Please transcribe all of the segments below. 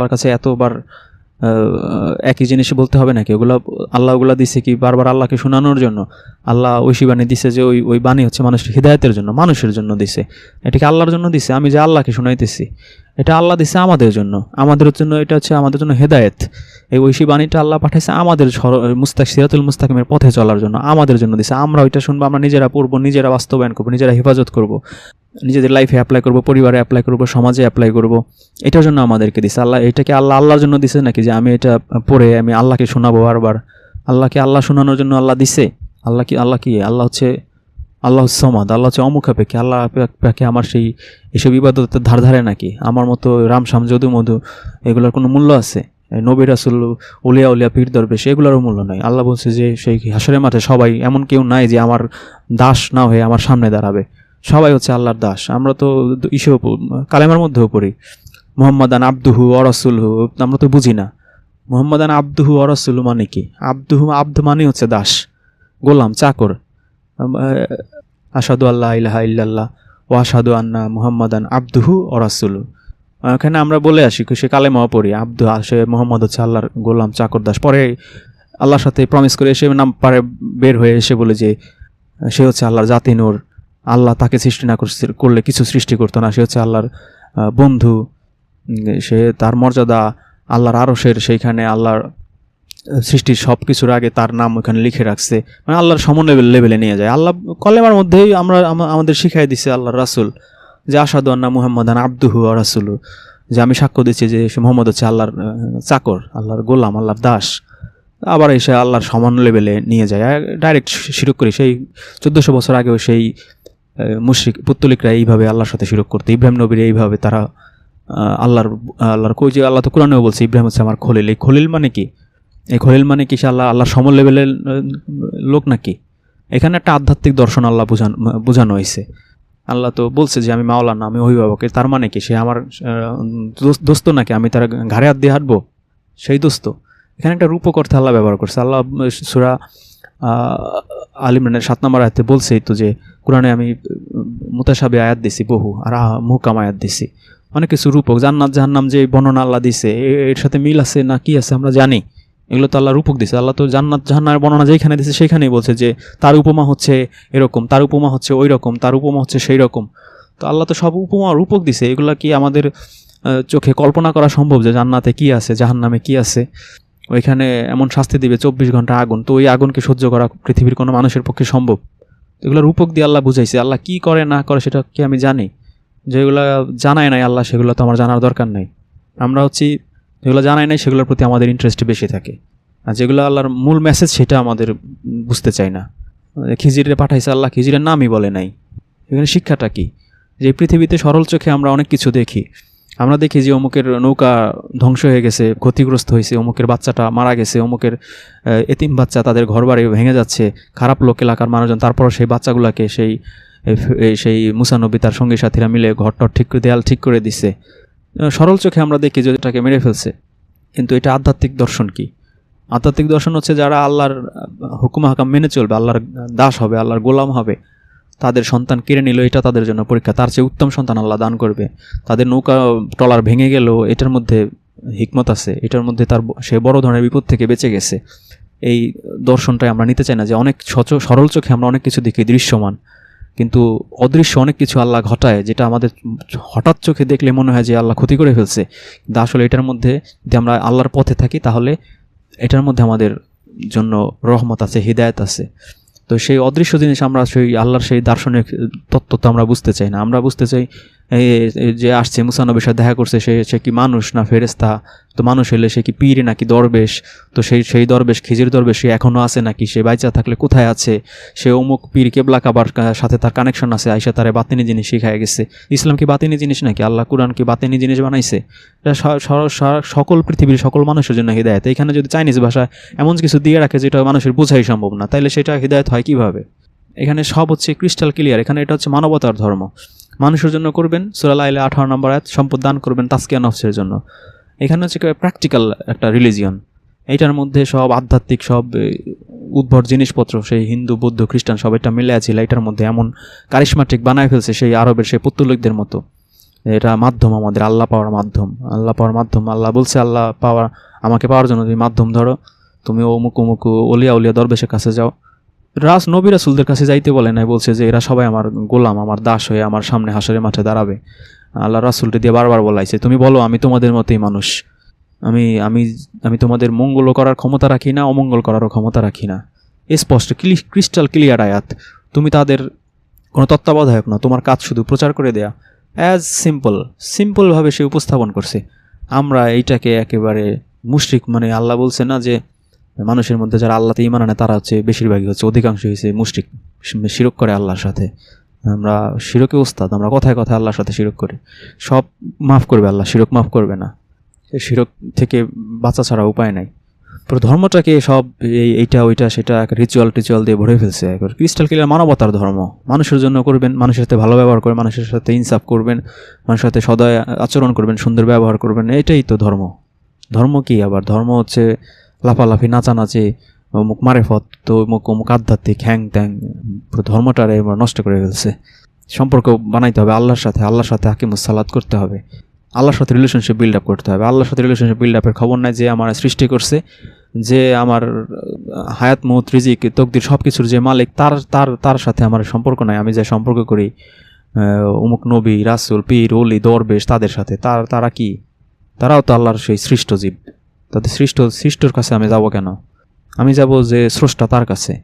আল্লাহর কাছে এতবার একই জিনিস বলতে হবে নাকি? ওগুলো, আল্লাহ ওগুলা দিছে কি বারবার আল্লাহকে শোনানোর জন্য? আল্লাহ ঐশী বাণী দিছে যে ওই ওই বাণী হচ্ছে মানুষের হৃদায়তের জন্য, মানুষের জন্য দিছে। এটাকে আল্লাহর জন্য দিছে? আমি যে আল্লাহকে শোনাইতেছি, এটা আল্লাহ দিছে আমাদের জন্য। আমাদের জন্য এটা হচ্ছে আমাদের জন্য হেদায়েত। এই ঐশী বাণীটা আল্লাহ পাঠাইছে আমাদের মুস্তাক, সিরাতুল মুস্তাকিমের পথে চলার জন্য। আমাদের জন্য দিছে। আমরা ওইটা শুনব, আমরা নিজেরা পড়ব, নিজেরা বাস্তবায়ন করব, নিজেরা হেফাজত করব। নিজেদের লাইফে অ্যাপ্লাই করব, পরিবারে অ্যাপ্লাই করব, সমাজে অ্যাপ্লাই করব, এটার জন্য আমাদেরকে দিছে। আল্লাহ, এটাকে আল্লাহ, আল্লাহর জন্য দিছে নাকি? যে আমি এটা পড়ে আমি আল্লাহকে শোনাবো বারবার। আল্লাহকে আল্লাহ শোনানোর জন্য আল্লাহ দিছে। আল্লাহ কি আল্লাহ কি? আল্লাহ হচ্ছে, আল্লাহ সমাদ, আল্লাহ হচ্ছে অমুখাপেক্ষী। আল্লাহ পাকে আমার সেই, এসব ইবাদতের ধার ধারে নাকি? আমার মতো রাম শাম যদু মধু এগুলোর কোনো মূল্য আছে? নবী রাসুল, উলিয়া উলিয়া, পীর দরবেশ, এগুলোরও মূল্য নাই। আল্লাহ বলছে যে সেই হাসরের মাঠে সবাই, এমন কেউ নাই যে আমার দাস না হয়ে আমার সামনে দাঁড়াবে। সবাই হচ্ছে আল্লাহর দাস। আমরা তো ইসেও কালেমার মধ্যেও পড়ি। মোহাম্মদান আব্দুহু অরসুলহু আমরা তো বুঝি না। মোহাম্মদান আব্দুহু অরসুলু মানে কি? আব্দুহু, আব্দ মানে হচ্ছে দাস। গোলাম, চাকর। আসাদু আল্লাহ ইলাহা ইল্লাল্লাহ ও আসাদু আন্না মুহাম্মাদান আব্দুহু অরাসুলু এখানে আমরা বলে আসি সে কালেমাও পড়ি, আব্দু, সে মোহাম্মদ হচ্ছে আল্লাহর গোলাম, চাকর, দাস। পরে আল্লাহর সাথে প্রমিস করে এসে নাম পারে, বের হয়ে এসে বলে যে, সে হচ্ছে আল্লাহর জাতি নূর। আল্লাহ তাকে সৃষ্টি না করলে কিছু সৃষ্টি করতো না। সে হচ্ছে আল্লাহর বন্ধু। সে তার মর্যাদা আল্লাহর আরশের সেইখানে আল্লাহর সৃষ্টির সব কিছুর আগে তার নাম ওখানে লিখে রাখছে। মানে আল্লাহর সম লেভেল নিয়ে যায়। আল্লাহ কলেমার মধ্যেই আমরা আমাদের শিখাই দিছে আল্লাহর রাসুল যে আসাদু আন্না মুহাম্মদান আব্দুহু রাসুলু যে, আমি সাক্ষ্য দিচ্ছি যে, সে মোহাম্মদ হচ্ছে আল্লাহর চাকর, আল্লাহর গোলাম, আল্লাহর দাস। আবার এসে আল্লাহর সমান লেভেলে নিয়ে যায়। ডাইরেক্ট শিরক করি। সেই চোদ্দোশো বছর আগেও সেই মুশ্রিক, পুত্তলিকরা এইভাবে আল্লাহর সাথে শিরক করতো। ইব্রাহিম নবীর এইভাবে তারা আল্লাহর আল্লাহর কই যে আল্লাহ তো কোরআনেও বলছে, ইব্রাহিম হচ্ছে আমার খলিল। এই খলিল মানে কি? এই খলিল মানে কি সে আল্লাহ আল্লাহর সম লেভেলের লোক নাকি? এখানে একটা আধ্যাত্মিক দর্শন আল্লাহ বুঝান বোঝানো হয়েছে আল্লাহ তো বলছে যে আমি মাওলানা, আমি অভিভাবক তার মানে কি? সে আমার দোস্ত- দোস্ত নাকি? আমি তার ঘাড়ে হাত দিয়ে হাঁটবো? সেই দোস্ত। এখানে একটা রূপক অর্থে আল্লাহ ব্যবহার করছে। আল্লাহ সুরা আলিমরানের সাত নম্বর আয়াতে বলছেই তো যে, কোরআনে আমি মুতাসাবি আয়াত দিছি, বহু, আর মুহকাম আয়াত দিছি। অনেক কিছু রূপক, জান্নাত, জাহান্নাম যে বর্ণনা আল্লাহ দিছে এর সাথে মিল আছে না কি আছে আমরা জানি। এগুলো তো আল্লাহ রূপক দিছে, আল্লাহ তো জান্নাত, জাহান্নামের বর্ণনা যেখানে দিছে সেখানেই বলছে যে, তার উপমা হচ্ছে এরকম, তার উপমা হচ্ছে ওই রকম তার উপমা হচ্ছে সেই রকম তো আল্লাহ তো সব উপমা রূপক দিছে, এগুলা কি আমাদের চোখে কল্পনা করা সম্ভব যে জান্নাতে কি আছে, জাহান্নামে কি আছে? ওইখানে এমন শাস্তি দিবে, চব্বিশ ঘণ্টা আগুন। তো ওই আগুনকে সহ্য করা পৃথিবীর কোনো মানুষের পক্ষে সম্ভব। এগুলো রূপক দিয়ে আল্লাহ বুঝাইছে, আল্লাহ কি করে, না করে সেটা কি আমি জানি? যেগুলো জানাই নাই আল্লাহ, সেগুলো তো আমার জানার দরকার নাই। আমরা হচ্ছি, যেগুলো জানাই নাই সেগুলোর প্রতি আমাদের ইন্টারেস্ট বেশি থাকে। আর যেগুলো আল্লাহর মূল মেসেজ সেটা আমাদের বুঝতে চাই না। খিজিরে পাঠাইছে আল্লাহ, খিজিরের নামই বলে নাই। এখানে শিক্ষাটা কি? যে পৃথিবীতে সরল চোখে আমরা অনেক কিছু দেখি। আমরা দেখি যে অমুকের নৌকা ধ্বংস হয়ে গেছে, ক্ষতিগ্রস্ত হয়েছে, অমুকের বাচ্চাটা মারা গেছে, অমুকের এতিম বাচ্চা তাদের ঘরবাড়ি ভেঙে যাচ্ছে, খারাপ লোক, এলাকার মানুষজন তারপর সেই বাচ্চাগুলোকে সেই সেই মুসানবী তার সঙ্গী সাথীরা মিলে ঘরটর ঠিক করে, দেয়াল ঠিক করে দিছে। সরল চোখে আমরা দেখি যে এটাকে মেরে ফেলছে। কিন্তু এটা আধ্যাত্মিক দর্শন কি? আধ্যাত্মিক দর্শন হচ্ছে যারা আল্লাহর হুকুম হাকাম মেনে চলবে, আল্লাহর দাস হবে, আল্লাহর গোলাম হবে। তাদের সন্তান কেড়ে নিল, এটা তাদের জন্য পরীক্ষা। তার চেয়ে উত্তম সন্তান আল্লাহ দান করবে। তাদের নৌকা, ট্রলার ভেঙে গেল, এটার মধ্যে হিকমত আছে। এটার মধ্যে তার সে বড় ধরনের বিপদ থেকে বেঁচে গেছে। এই দর্শনটাই আমরা নিতে চাই না যে অনেক সচ- সরল চোখে আমরা অনেক কিছু দেখি, দৃশ্যমান। কিন্তু অদৃশ্য অনেক কিছু আল্লাহ ঘটায়, যেটা আমাদের হঠাৎ চোখে দেখলে মনে হয় যে আল্লাহ ক্ষতি করে ফেলছে। কিন্তু আসলে এটার মধ্যে যদি আমরা আল্লাহর পথে থাকি, তাহলে এটার মধ্যে আমাদের জন্য রহমত আছে, হৃদায়ত আছে। তো সেই অদৃশ্য জিনিস আমরা সেই আল্লাহর সেই দার্শনিক তত্ত্ব তো আমরা বুঝতে চাই না। আমরা বুঝতে চাই যে আসছে, মুসানবের সাথে দেখা করছে, সে সে কি মানুষ না ফেরেস্তা তো মানুষ হলে সে কি পীর নাকি দরবেশ? তো সেই সেই দরবেশ, খিজির দরবেশ, সে এখনও আছে নাকি? সে বাইচা থাকলে কোথায় আছে? সে অমুক পীর কেবলা কাবার সাথে তার কানেকশন আছে আইসা তারে বাতিনি জিনিস শিখায় গেছে। ইসলাম কি বাতিনি জিনিস নাকি? আল্লাহ কুরআন কি বাতিনি জিনিস বানাইছে? এটা সকল পৃথিবীর সকল মানুষের জন্য হৃদায়ত। এখানে যদি চাইনিজ ভাষায় এমন কিছু দিয়ে রাখে যেটা মানুষের বোঝাই সম্ভব না, তাইলে সেটা হৃদায়ত হয় কীভাবে? এখানে সব হচ্ছে ক্রিস্টাল ক্লিয়ার এখানে এটা হচ্ছে মানবতার ধর্ম। মানুষের জন্য করবেন। সুরাল আইলে আঠারো নম্বর আয়াত সম্পদ দান করবেন তাস্কিয়া নফসের জন্য। এখানে হচ্ছে প্র্যাকটিক্যাল একটা রিলিজিয়ন এইটার মধ্যে সব আধ্যাত্মিক সব এ, উদ্ভট জিনিসপত্র সেই হিন্দু বৌদ্ধ খ্রিস্টান সব এটা মিলে আছে। এটার মধ্যে এমন কারিশমাটিক বানায় ফেলছে সেই আরবের সেই পুত্তলিকদের মতো। এটা মাধ্যম আমাদের আল্লাহ পাওয়ার মাধ্যম। আল্লাহ পাওয়ার মাধ্যম আল্লাহ বলছে আল্লাহ পাওয়ার আমাকে পাওয়ার জন্য তুমি মাধ্যম ধরো। তুমি অমুক অমুক অলিয়া উলিয়া দরবেশের কাছে যাও। রাস নবী রাসুলদের কাছে যাইতে বলে নাই, বলছে যে এরা সবাই আমার গোলাম, আমার দাস হয়ে আমার সামনে হাসরের মাঠে দাঁড়াবে। আল্লাহ রাসুলকে দিয়ে বারবার বলাইছে, তুমি বলো, আমি তোমাদের মতোই মানুষ। আমি আমি আমি তোমাদের মঙ্গল করার ক্ষমতা রাখি না, অমঙ্গল করারও ক্ষমতা রাখি না। স্পষ্ট, ক্লি, ক্রিস্টাল, ক্লিয়ার আয়াত। তুমি তাদের কোনো তত্ত্বাবধায়ক না, তোমার কাজ শুধু প্রচার করে দেয়া। অ্যাজ সিম্পল, সিম্পলভাবে সে উপস্থাপন করছে। আমরা এইটাকে একেবারে মুশরিক মানে আল্লাহ বলছে না যে মানুষের মধ্যে যারা আল্লাহতে ইমান আনে, তারা হচ্ছে বেশিরভাগই হচ্ছে অধিকাংশ হয়েছে মুশরিক শিরক করে আল্লাহর সাথে। আমরা শিরকে ওস্তাদ আমরা কথায় কথায় আল্লাহর সাথে শিরক করি। সব মাফ করবে আল্লাহ, শিরক মাফ করবে না। শিরক থেকে বাঁচা ছাড়া উপায় নাই। পুরো ধর্মটাকে সব এই, এইটা, ওইটা, সেটা এক রিচুয়াল টিচুয়াল দিয়ে ভরে ফেলছে। একবার ক্রিস্টাল ক্লিয়ার মানবতার ধর্ম। মানুষের জন্য করবেন, মানুষের সাথে ভালো ব্যবহার করবেন, মানুষের সাথে ইনসাফ করবেন, মানুষের সাথে সদয় আচরণ করবেন, সুন্দর ব্যবহার করবেন, এটাই তো ধর্ম। ধর্ম কি আবার? ধর্ম হচ্ছে লাফালাফি, নাচানাচি, অমুক মারেফত, তো অমুক অমুক আধ্যাত্মিক হ্যাং ত্যাং ধর্মটারে নষ্ট করে ফেলছে। সম্পর্ক বানাইতে হবে আল্লাহর সাথে আল্লাহর সাথে হাকিমুস সালাদ করতে হবে। আল্লাহর সাথে রিলেশনশিপ বিল্ড আপ করতে হবে। আল্লাহর সাথে রিলেশনশিপ বিল্ড আপের খবর নাই যে আমার সৃষ্টি করছে, যে আমার হায়াত মৌত রিজিক, তকদির সব কিছুর যে মালিক, তার তার তার সাথে আমার সম্পর্ক নাই। আমি যে সম্পর্ক করি অমুক নবী, রাসুল, পীর অলি দরবেশ তাদের সাথে, তার, তারা কি? তারাও তো আল্লাহর সেই সৃষ্ট জীব। তাদের সৃষ্ট, সৃষ্টর কাছে আমি যাব কেন? আমি যাব যে স্রষ্টা তার কাছে।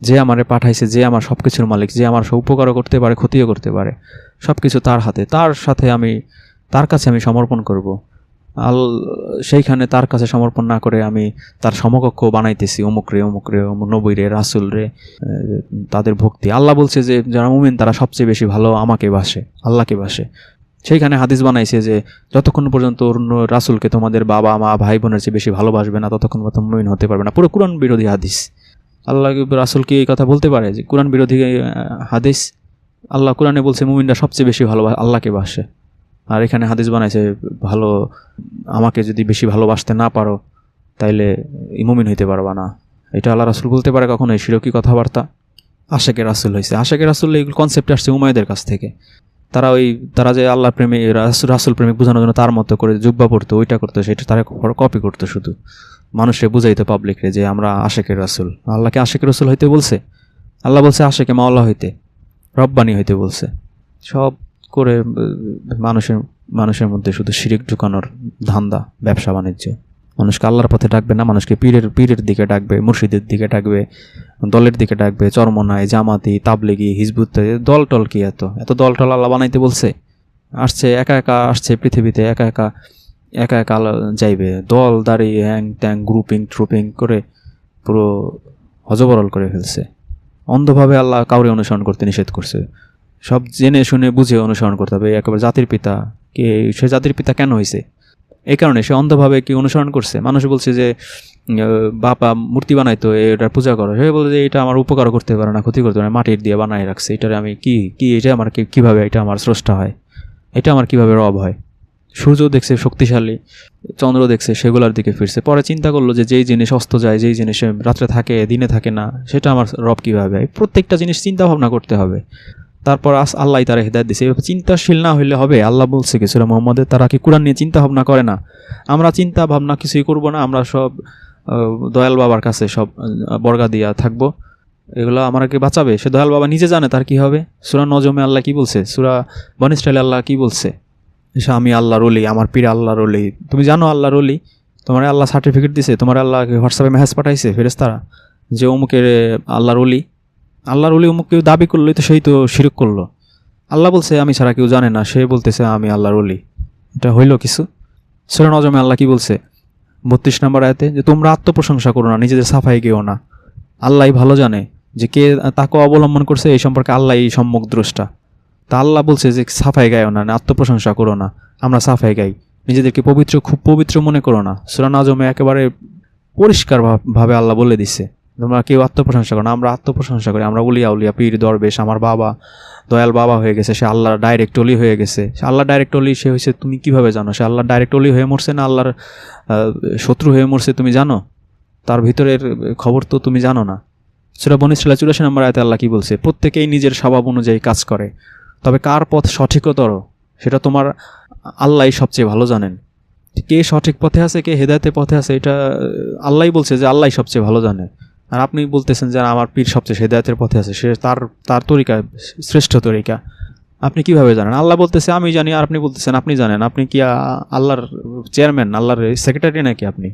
যে আমারে পাঠাইছে, যে আমার সব কিছুর মালিক, যে আমার সব উপকারও করতে পারে, ক্ষতিও করতে পারে সব কিছু তার হাতে। তার সাথে আমি, তার কাছে আমি সমর্পণ করব। আল, সেইখানে তার কাছে সমর্পণ না করে আমি তার সমকক্ষ বানাইতেছি, অমুক রে অমুক রে নবী রে, রাসুল রে তাদের ভক্তি। আল্লাহ বলছে যে, যারা মুমিন, তারা সবচেয়ে বেশি ভালো আমাকে বাসে, আল্লাহকে বাসে। সেইখানে হাদিস বানাইছে যে, যতক্ষণ পর্যন্ত রাসুলকে তোমাদের বাবা, মা, ভাই বোনের চেয়ে বেশি ভালোবাসবে না, ততক্ষণ পর্যন্ত মুমিন হতে পারবে না। পুরো কোরআন বিরোধী হাদিস। আল্লাহ রাসুল কি এই কথা বলতে পারে যে, কোরআন বিরোধী হাদিস? আল্লাহ কোরআনে বলছে, মুমিনরা সবচেয়ে বেশি ভালো আল্লাহকে বাসে। আর এখানে হাদিস বানাইছে, ভালো, আমাকে যদি বেশি ভালোবাসতে না পারো, তাইলে ইমুমিন হইতে পারবা না। এটা আল্লাহ রাসুল বলতে পারে কখনো এই শিরকি কথাবার্তা। আশেকের রাসুল হয়েছে আশেকের রাসুল এইগুলো কনসেপ্ট আসছে উমায়দের কাছ থেকে। তারা ওই, তারা যে আল্লাহ প্রেমী, রাসুল প্রেমিক বোঝানোর জন্য তার মতো করে জুব্বা পড়তো, ওইটা করতো, সেটা তারা কপি করতো শুধু। মানুষে বুঝাইতো পাবলিকরে যে আমরা আশেকের রাসুল। আল্লাহকে আশেকের রাসুল হইতে বলছে? আল্লাহ বলছে, আশেকে মাওলা হইতে, রব্বানি হইতে বলছে। সব করে, মানুষের মানুষের মধ্যে শুধু শিরিক ঢুকানোর ধান্দা, ব্যবসা, বাণিজ্য। মানুষকে আল্লাহর পথে ডাকবে না, মানুষকে পীরের পীরের দিকে ডাকবে, মুর্শিদের দিকে ডাকবে, দলের দিকে ডাকবে, চরমনায়, জামাতি, তাবলিগি, হিজবুত দল টল কি এত? এত দল টল আল্লাহ বানাইতে বলছে? আসছে, একা একা আসছে পৃথিবীতে, একা একা একা একা যাইবে। দল দাঁড়িয়ে হ্যাং ট্যাং গ্রুপিং ট্রুপিং করে পুরো হজবরল করে ফেলছে। অন্ধভাবে আল্লাহ কাউরে অনুসরণ করতে নিষেধ করছে। সব জেনে শুনে বুঝে অনুসরণ করতে হবে। একেবারে জাতির পিতা, কে, সে জাতির পিতা কেন হয়েছে এই কারণে সে অন্ধভাবে কি অনুসরণ করছে? মানুষ বলছে যে বাপা মূর্তি বানাইতো, এটার পূজা করো। সে বলে যে, এটা আমার উপকার করতে পারে না, ক্ষতি করতে পারে না, মাটির দিয়ে বানাই রাখছে। এটার আমি কি কি, এটা আমার কীভাবে এটা আমার স্রষ্টা হয়? এটা আমার কীভাবে রব হয়? সূর্য দেখছে শক্তিশালী চন্দ্র দেখছে সেগুলোর দিকে ফিরছে। পরে চিন্তা করল যে, যেই জিনিস অস্ত যায়, যেই জিনিস রাত্রে থাকে, দিনে থাকে না, সেটা আমার রব কীভাবে? প্রত্যেকটা জিনিস চিন্তা ভাবনা করতে হবে। তারপর আস আল্লাহ তারা হেদায়ত দিছে। এভাবে চিন্তাশীল না হইলে হবে, আল্লাহ বলছে কি সুরা মোহাম্মদের তারা কি কোরআন নিয়ে চিন্তা ভাবনা করে না? আমরা চিন্তা ভাবনা কিছুই করব না, আমরা সব দয়াল বাবার কাছে সব বর্গা দিয়া থাকব। এগুলো আমাকে বাঁচাবে? সে দয়াল বাবা নিজে জানে তার কি হবে। সুরা নজমে আল্লাহ কি বলছে? সুরা বনিস্টাইলে আল্লাহ কি বলছে? সে আমি আল্লাহর অলি আমার পীর আল্লাহর অলি তুমি জানো আল্লাহর অলি তোমার আল্লাহ সার্টিফিকেট দিছে, তোমার আল্লাহ হোয়াটসঅ্যাপে মেসেজ পাঠাইছে ফেরেস্তারা যে অমুকের আল্লাহর অলি আল্লাহর অলি অমুক কেউ দাবি করলোই তো সেই তো শিরক করল। আল্লাহ বলছে, আমি ছাড়া কেউ জানে না, সে বলতেছে, আমি আল্লাহর অলি এটা হইল কিছু? সুরা নজমে আল্লাহ কি বলছে? বত্রিশ নম্বর আয়তে, যে তোমরা আত্মপ্রশংসা করো না, নিজেদের সাফাই গেও না। আল্লাহ ভালো জানে যে কে তাকে অবলম্বন করছে, এই সম্পর্কে আল্লাহ এই সম্মুখ দ্রষ্টা। তা আল্লাহ বলছে যে সাফাই গাইও না, আত্মপ্রশংসা করো না, আমরা সাফাই গাই। নিজেদেরকে পবিত্র, খুব পবিত্র মনে করো না। সুরা নাজমে একেবারে পরিষ্কার ভাব- ভাবে আল্লাহ বলে দিছে। তোমরা কেউ আত্মপ্রশংসা করো না, আমরা আত্মপ্রশংসা করি, আমরা উলিয়া উলিয়া, পীর, দরবেশ, আমার বাবা, দয়াল বাবা হয়ে গেছে, সে আল্লাহর ডাইরেক্ট অলি হয়ে গেছে। সে আল্লাহ ডাইরেক্ট অলি, সে হয়েছে তুমি কীভাবে জানো? সে আল্লাহ ডাইরেক্ট অলি হয়ে মরছে না আল্লাহর শত্রু হয়ে মরছে তুমি জানো? তার ভিতরের খবর তো তুমি জানো না। সেটা বনিসলা চুরাশি নম্বর আয়তে আল্লাহ কি বলছে? প্রত্যেকেই নিজের স্বভাব অনুযায়ী কাজ করে। তবে কার পথ সঠিকতর? সেটা তোমার আল্লাহই সবচেয়ে ভালো জানেন। কে সঠিক পথে আছে, কে হেদায়তের পথে আছে, এটা আল্লাহ বলছে যে আল্লাহই সবচেয়ে ভালো জানে। আর আপনি বলতেছেন যে আমার পীর সবচেয়ে হেদায়তের পথে আছে, সে তার তার তরিকা, শ্রেষ্ঠ তরিকা। আপনি কীভাবে জানেন? আল্লাহ বলতেছে, আমি জানি। আর আপনি বলতেছেন, আপনি জানেন। আপনি কি আল্লাহর চেয়ারম্যান আল্লাহর সেক্রেটারি নাকি আপনি?